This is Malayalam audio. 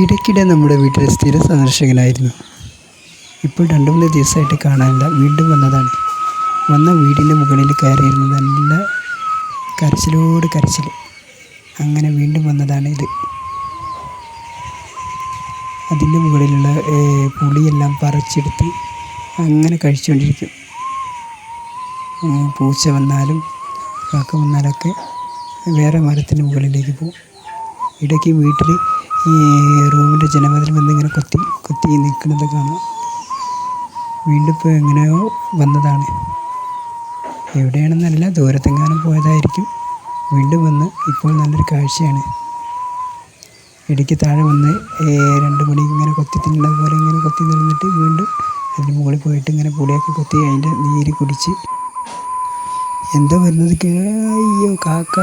ഇടയ്ക്കിടെ നമ്മുടെ വീട്ടിൽ സ്ഥിര സന്ദർശകനായിരുന്നു. ഇപ്പോൾ രണ്ട് മൂന്ന് ദിവസമായിട്ട് കാണാനില്ല. വീണ്ടും വന്നതാണ്. വന്ന വീടിന്റെ മുകളിൽ കയറിയിരുന്നു നല്ല കരച്ചിലോട് കരച്ചിൽ. അങ്ങനെ വീണ്ടും വന്നതാണ് ഇത്. അതിന്റെ മുകളിലുള്ള പുളിയെല്ലാം പറിച്ചെടുത്ത് അങ്ങനെ കഴിച്ചുകൊണ്ടിരിക്കും. പൂച്ച വന്നാലും കാക്ക വന്നാലൊക്കെ വേറെ മരത്തിന്റെ മുകളിലേക്ക് പോകും. ഇടയ്ക്ക് വീട്ടിൽ ഈ റൂമിന്റെ ജനവാതിൽ വന്നിങ്ങനെ കുത്തി കൊത്തി നിൽക്കുന്നത് കാണാം. വീണ്ടും ഇപ്പോൾ എങ്ങനെയോ വന്നതാണ്. എവിടെയാണെന്നല്ല ദൂരത്തെങ്ങാനും പോയതായിരിക്കും. വീണ്ടും വന്ന് ഇപ്പോൾ നല്ലൊരു കാഴ്ചയാണ്. ഇടയ്ക്ക് താഴെ വന്ന് രണ്ട് മണി ഇങ്ങനെ കൊത്തി തിന്നുന്നത് പോലെ ഇങ്ങനെ കൊത്തി നിന്നിട്ട് വീണ്ടും അതിന് മുകളിൽ പോയിട്ട് ഇങ്ങനെ പുളിയൊക്കെ കൊത്തി അതിന്റെ നീര് കുടിച്ച്. എന്തോ വരുന്നത് അയ്യോ കാക്ക.